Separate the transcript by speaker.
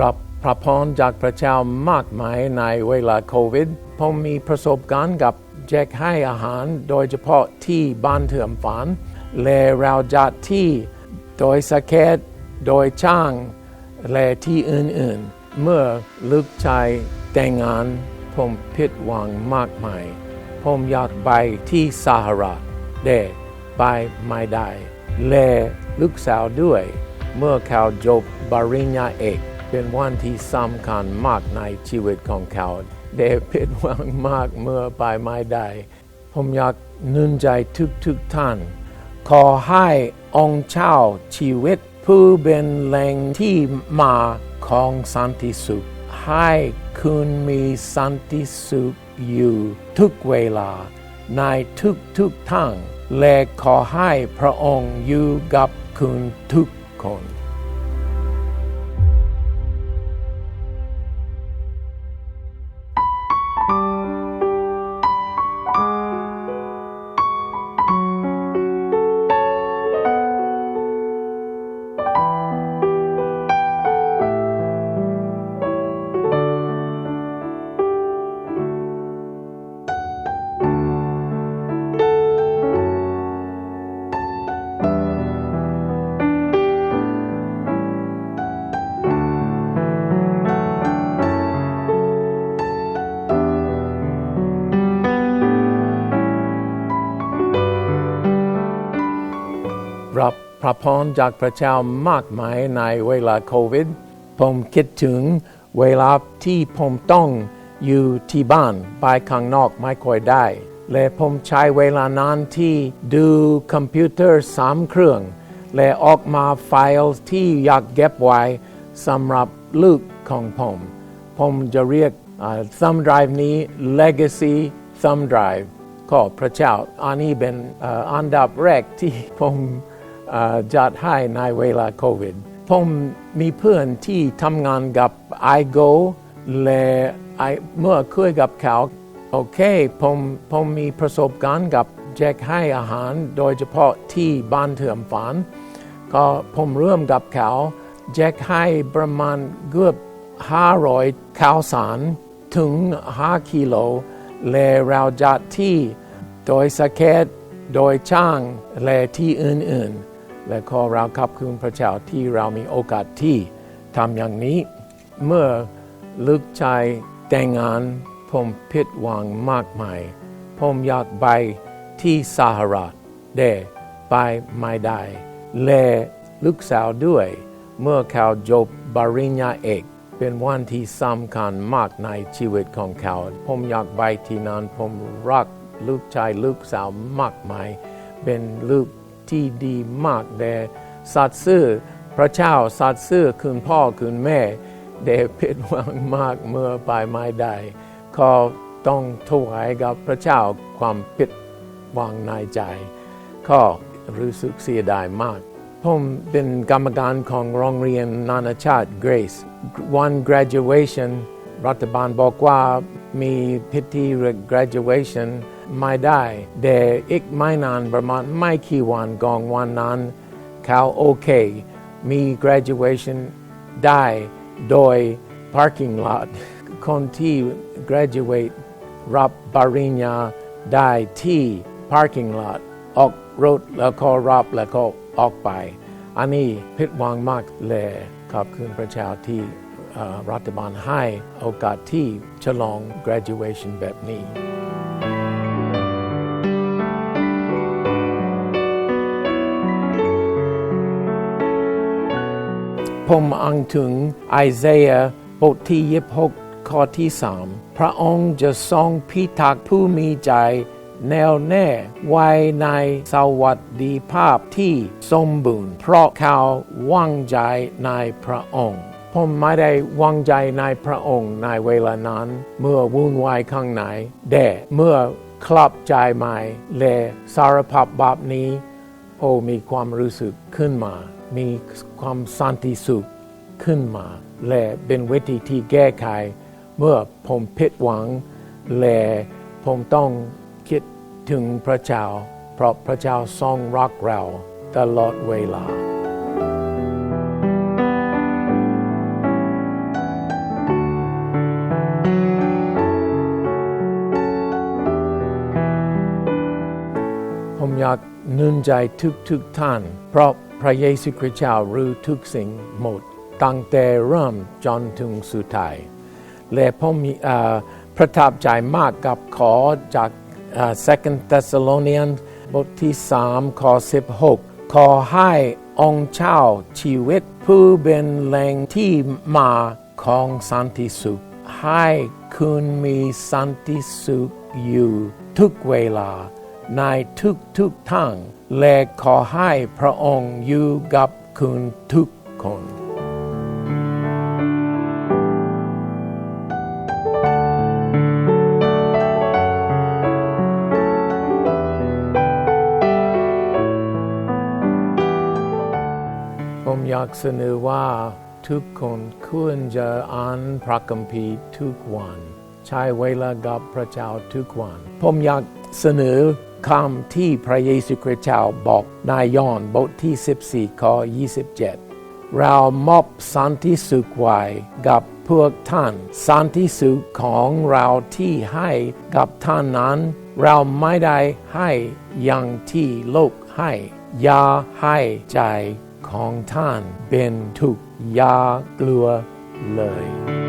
Speaker 1: รับพระพรจากพระเจ้ามากมายในเวลาโควิด ผมมีประสบการณ์กับแจกให้อาหารโดยเฉพาะที่บ้านเถื่อมฝันและเราจัดที่โดยสเก็ตโดยช่างและที่อื่นๆ เมื่อลูกชายแต่งงาน ผมผิดหวังมากมาย ผมอยากไปที่สหรัฐแต่ไปไม่ได้และลูกสาวด้วย เมื่อเขาจบบริญญาเอก เป็นวันที่สำคัญมากในชีวิตของเขาเดผิดหวังมากเมื่อไปไม่ได้ ผมอยากนุนใจทุกทุกๆท่าน ขอให้องค์เจ้าชีวิต ผู้เป็นแหล่งที่มาของสันติสุข ให้คุณมีสันติสุขอยู่ทุกเวลา ในทุกทุกๆทางและขอให้พระองค์อยู่กับคุณทุกคน พระพรจากพระเจ้ามากมายในเวลาโควิด ผมคิดถึงเวลาที่ผมต้องอยู่ที่บ้านไปข้างนอกไม่ค่อยได้ และผมใช้เวลานานที่ดูคอมพิวเตอร์สามเครื่อง และออกมาไฟล์ที่อยากเก็บไว้สำหรับลูกของผม ผมจะเรียกซัมไดรฟ์นี้ Legacy Thumb Drive ขอพระเจ้าอันนี้เป็นอันดับแรกที่ผม จัดให้ในเวลาโควิด ผมมีเพื่อนที่ทำงานกับ iGo และเมื่อคุยกับเขาโอเคผมผมมีประสบการณ์กับแจกให้อาหารโดยเฉพาะที่บ้านเถื่อมฝัน ก็ผมเริ่มกับเขาแจกให้ประมาณเกือบ500ข้าวสารถึง5กิโลและเราจัดที่โดยสเก็ตโดยช่างและที่อื่นๆ และขอเราขับคุณพระเจ้าที่เรามีโอกาสที่ทำอย่างนี้ เมื่อลูกชายแต่งงานผมผิดหวังมากมาย ผมอยากไปที่สหรัฐแต่ไปไม่ได้และลูกสาวด้วย เมื่อเขาจบบริญญาเอก เป็นวันที่สำคัญมากในชีวิตของเขา ผมอยากไปที่นั้นผมรักลูกชายลูกสาวมากมาย เป็นลูก ที่ดีมากแต่สัตย์ซื่อพระเจ้าสัตย์ซื่อคุณพ่อคุณแม่เดผิดหวังมากเมื่อไปไม่ได้ขอต้องถวายกับพระเจ้าความผิดหวังในใจ ก็รู้สึกเสียดายมากผมเป็นกรรมการของโรงเรียนนานาชาติ Grace One graduation รัฐบาลบอกว่ามีพิธี graduation ไม่ได้แต่อีกไม่นานประมาณไม่กี่วันกอนวันนั้นเขาโอเค มี graduation ได้โดย parking lot คนที่ graduate รับปริญญาได้ที่ parking lot ออกรถแล้วก็รับแล้วก็ออกไป อันนี้ผิดหวังมากเลยขอบคุณพระเจ้าที่รัฐบาลให้โอกาสที่ฉลอง graduation แบบนี้ ผมอ้างถึงไอเซยาบทที่ยีหกข้อที่สามพระองค์จะทรงพิทักษ์ผู้มีใจ แน่วแน่ไว้ในสวัสดิภาพที่สมบูรณ์เพราะเขาวางใจในพระองค์ผมไม่ได้วางใจในพระองค์ในเวลานั้น เมื่อวุ่นวายข้างในแต่เมื่อคลับใจใหม่และสารภาพบาปนี้ โอ้มีความรู้สึกขึ้นมา มีความสันติสุขขึ้นมา และเป็นวิธีที่แก้ไข เมื่อผมผิดหวัง และผมต้องคิดถึงพระเจ้า เพราะพระเจ้าทรงรักเราตลอดเวลา นุนใจทุกทุกท่าน เพราะพระเยซูคริสต์เจ้ารู้ทุกสิ่งหมด ตั้งแต่เริ่มจนถึงสุดท้าย และผมมีประทับใจมากกับขอจาก Second Thessalonians บทที่ 3 ข้อ 16 ขอให้องค์เจ้าชีวิต ผู้เป็นแหล่งที่มาของสันติสุข ให้คุณมีสันติสุขอยู่ทุกเวลา ในทุกทุกๆทางและขอให้พระองค์อยู่กับคุณทุกคนผมอยากเสนอว่าทุกคนควรจะอ่านพระคัมภีร์ทุกวัน ใช้เวลากับพระเจ้าทุกวัน ผมอยากเสนอ คำที่พระเยซูคริสต์เจ้าบอกในยยอห์นบทที่ 14 ข้อ 27 เรามอบสันติสุขไว้กับพวกท่านสันติสุขของเราที่ให้กับท่านนั้น เราไม่ได้ให้อย่างที่โลกให้อย่าให้ใจของท่านเป็นทุกข์อย่ากลัวเลย